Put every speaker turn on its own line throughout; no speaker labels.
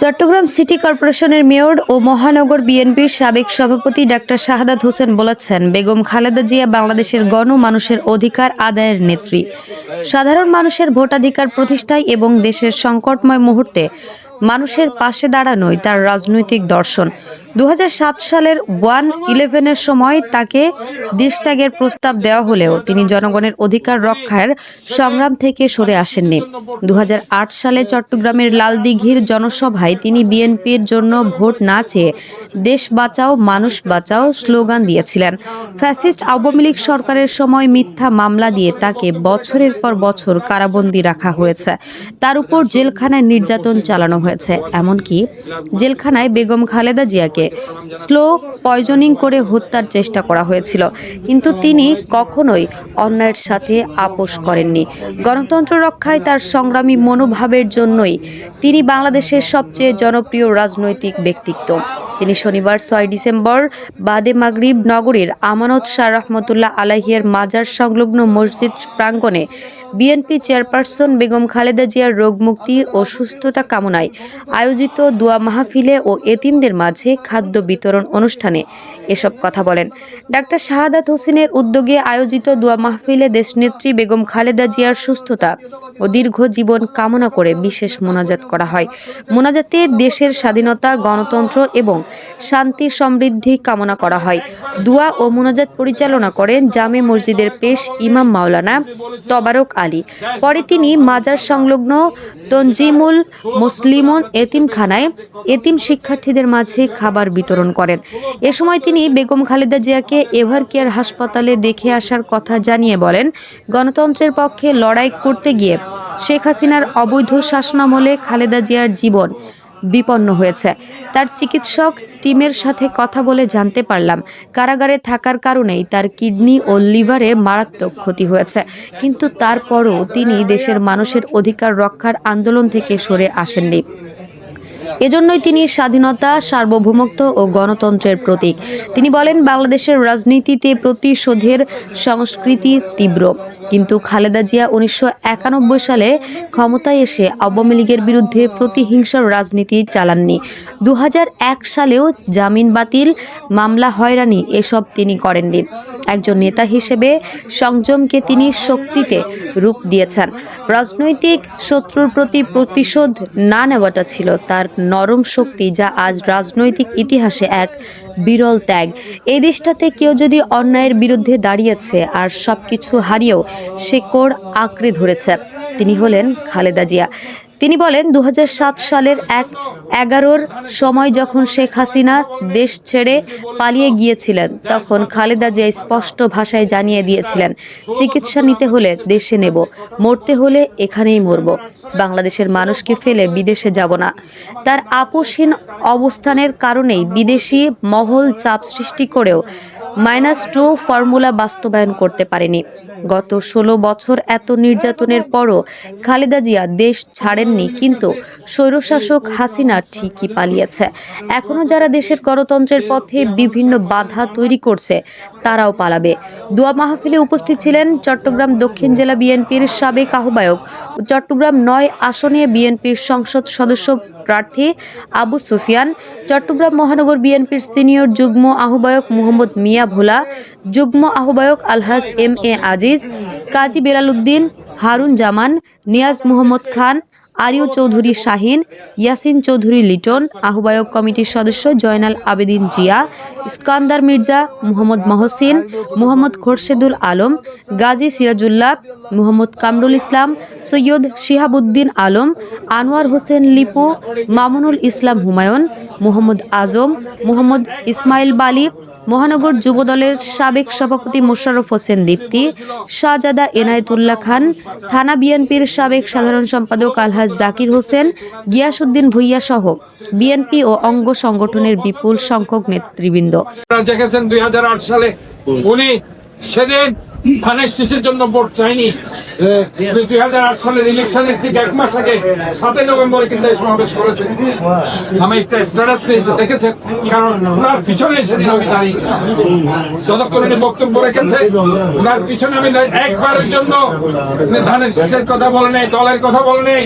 Chittagong city কর্পোরেশনের mayor ও মহানগর বিএনপির সাবেক সভাপতি ডাক্তার শাহাদাত হোসেন বলেছেন, বেগম খালেদা জিয়া বাংলাদেশের গণ মানুষের অধিকার আদায়ের নেত্রী। সাধারণ মানুষের ভোটাধিকার প্রতিষ্ঠায় এবং দেশের সংকটময় মুহূর্তে মানুষের পাশে দাঁড়ানোই তার রাজনৈতিক দর্শন। দু হাজার সাত সালের ওয়ান ইলেভেনের সময় তাকে দেশত্যাগের প্রস্তাব দেওয়া হলেও তিনি জনগণের অধিকার রক্ষার সংগ্রাম থেকে সরে আসেননি। দু হাজার আট সালে চট্টগ্রামের লালদিঘির জনসভায় তিনি বিএনপির জন্য ভোট না চেয়ে দেশ বাঁচাও, মানুষ বাঁচাও স্লোগান দিয়েছিলেন। ফ্যাসিস্ট আওয়ামী লীগ সরকারের সময় মিথ্যা মামলা দিয়ে তাকে বছরের পর বছর কারাবন্দী রাখা হয়েছে। তার উপর জেলখানায় নির্যাতন চালানো হয়েছে। এমনকি জেলখানায় বেগম খালেদা জিয়াকে স্লো পয়জনিং করে হত্যার চেষ্টা করা হয়েছিল। কিন্তু তিনি কখনোই অন্যায়ের সাথে আপোষ করেননি। গণতন্ত্র রক্ষায় তার সংগ্রামী মনোভাবের জন্যই তিনি বাংলাদেশের সবচেয়ে জনপ্রিয় রাজনৈতিক ব্যক্তিত্ব। তিনি শনিবার ছয় ডিসেম্বর বাদে মাগরিব নগরীর আমানত শাহ রহমতুল্লাহ আলাহিয়ার মাজার সংলগ্ন মসজিদ প্রাঙ্গণে বিএনপি চেয়ারপারসন বেগম খালেদা জিয়ার রোগমুক্তি ও সুস্থতা কামনায় আয়োজিত দোয়া মাহফিলে ও এতিমদের মাঝে খাদ্য বিতরণ অনুষ্ঠানে এসব কথা বলেন। ডাক্তার শাহাদাত হোসেনের উদ্যোগে আয়োজিত দোয়া মাহফিলে দেশনেত্রী বেগম খালেদা জিয়ার সুস্থতা ও দীর্ঘ জীবন কামনা করে বিশেষ মোনাজাত করা হয়। মোনাজাতে দেশের স্বাধীনতা, গণতন্ত্র এবং শান্তি, সমৃদ্ধি কামনা করা হয়। দুয়া ও মোনাজাত পরিচালনা করেন জামে মসজিদের পেশ ইমাম মাওলানা তবারক আলী। পরে তিনি মাজার সংলগ্ন তঞ্জিমুল মুসলিমন এতিমখানায় এতিম শিক্ষার্থীদের মাঝে খাবার বিতরণ করেন। এ সময় তিনি বেগম খালেদা জিয়াকে এভার কেয়ার হাসপাতালে দেখে আসার কথা জানিয়ে বলেন, গণতন্ত্রের পক্ষে লড়াই করতে গিয়ে শেখ হাসিনার অবৈধ শাসনামলে খালেদা জিয়ার জীবন বিপন্ন হয়েছে। তার চিকিৎসক টিমের সাথে কথা বলে জানতে পারলাম, কারাগারে থাকার কারণেই তার কিডনি ও লিভারে মারাত্মক ক্ষতি হয়েছে। কিন্তু তারপরও তিনি দেশের মানুষের অধিকার রক্ষার আন্দোলন থেকে সরে আসেননি। এজন্যই তিনি স্বাধীনতা, সার্বভৌমত্ব ও গণতন্ত্রের প্রতীক। তিনি বলেন, বাংলাদেশের রাজনীতিতে প্রতিশোধের সংস্কৃতি তীব্র। কিন্তু খালেদা জিয়া উনিশশো একানব্বই সালে ক্ষমতায় এসে আওয়ামী লীগের বিরুদ্ধে প্রতিহিংসার রাজনীতি চালাননি। দু হাজার এক সালেও জামিন বাতিল, মামলা হয়রানি এসব তিনি করেননি। একজন নেতা হিসেবে সংযমকে তিনি শক্তিতে রূপ দিয়েছেন। রাজনৈতিক শত্রুর প্রতি প্রতিশোধ না নেওয়াটা ছিল তার নরম শক্তি যা আজ রাজনৈতিক ইতিহাসে এক বিরল ত্যাগ। এই দেশটাতে কেউ যদি অন্যায়ের বিরুদ্ধে দাঁড়িয়েছে আর সব কিছু হারিয়েও কোর আঁকড়ে ধরেছে। তিনি হলেন খালেদা জিয়া। তিনি বলেন দু হাজার সাত সালের এক এগারোর সময় যখন শেখ হাসিনা দেশ ছেড়ে পালিয়ে গিয়েছিলেন, তখন খালেদা জিয়া স্পষ্ট ভাষায় জানিয়ে দিয়েছিলেন, চিকিৎসা নিতে হলে দেশে নেব, মরতে হলে এখানেই মরব, বাংলাদেশের মানুষকে ফেলে বিদেশে যাব না। তার আপোষহীন অবস্থানের কারণেই বিদেশি মহল চাপ সৃষ্টি করেও মাইনাস টু ফর্মুলা বাস্তবায়ন করতে পারেনি। গত ষোলো বছর এত নির্যাতনের পরও খালেদা জিয়া দেশ ছাড়েননি, কিন্তু স্বৈরশাসক হাসিনা ঠিকই পালিয়েছে। এখনও যারা দেশের গণতন্ত্রের পথে বিভিন্ন বাধা তৈরি করছে, তারাও পালাবে। দোয়া মাহফিলে উপস্থিত ছিলেন চট্টগ্রাম দক্ষিণ জেলা বিএনপির সাবেক আহ্বায়ক, চট্টগ্রাম নয় আসনে বিএনপির সংসদ সদস্য প্রার্থী আবু সুফিয়ান, চট্টগ্রাম মহানগর বিএনপির সিনিয়র যুগ্ম আহ্বায়ক মোহাম্মদ মিয়া ভোলা, যুগ্ম আহ্বায়ক আলহাজ এম এ আজিজ, কাজী বেলাল উদ্দিন, হারুন জামান, নিয়াজ মোহাম্মদ খান আরিউ চৌধুরী শাহিন, ইয়াসিন চৌধুরী লিটন, আহ্বায়ক কমিটির সদস্য জয়নাল আবেদিন জিয়া, ইস্কান্দার মির্জা মোহাম্মদ মহসিন, মোহাম্মদ খোরশেদুল আলম, গাজী সিরাজুল্লাহ, মোহাম্মদ কামরুল ইসলাম, সৈয়দ শিহাবুদ্দিন আলম, আনোয়ার হোসেন লিপু, মামুনুল ইসলাম হুমায়ুন, মোহাম্মদ আজম, মোহাম্মদ ইসমাইল বালি মহানগর যুবদলের সাবেক সভাপতি মোশাররফ হোসেন দীপ্তি, শাহজাদা এনায়েতুল্লাহ খান, থানা বিএনপির সাবেক সাধারণ সম্পাদক আলহাজ জাকির হোসেন গিয়াসুদ্দিন ভুইয়া সহ বিএনপি ও অঙ্গ সংগঠনের বিপুল সংখ্যক নেতৃবৃন্দ।
দেখেছেন দুই সালে উনি সেদিন ধানের শীষের জন্য ভোট চাইনি। দুই হাজার আট সালের ইলেকশনের ঠিক এক মাস আগে, সাতই নভেম্বরে কিন্তু সমাবেশ করেছে আমি একটা স্ট্যাটাস দিয়েছি, দেখেছেন? কারণ ওনার পিছনে সেদিন আমি দাঁড়িয়েছি। যতক্ষণ বক্তব্য রেখেছে ওনার পিছনে আমি একবারের জন্য ধানের শীষের কথা বলে নেই, দলের কথা বলে নেই।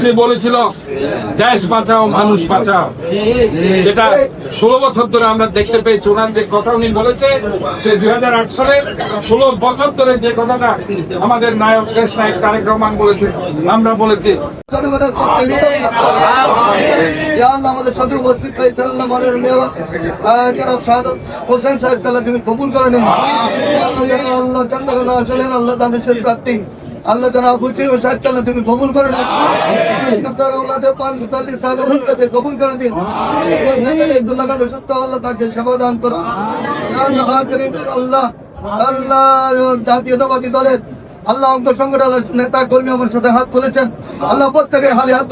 উনি বলেছিল, দেশ বাঁচাও, মানুষ বাঁচাও। যেটা ষোলো বছর ধরে আমরা দেখতে পেয়েছি। ওনার যে কথা উনি বলেছে, সে দুই হাজার আট সালের ষোলো বছর ধরে যে কথাটা আমাদের নায়ক, দেশ নায়ক তারেক রহমান বলেছে, আমরা বলেছি।
তুমি কবুল করে আল্লাহ তালা তুমি কবুল করে কবুল আল্লাহ তাকে সেবা দান করো আল্লাহ আল্লাহ, জাতীয়তাবাদী দলের আল্লাহ অঙ্গ সংগঠনের নেতা কর্মী আমার সাথে হাত তুলেছেন আল্লাহ প্রত্যেকের হালে হাত।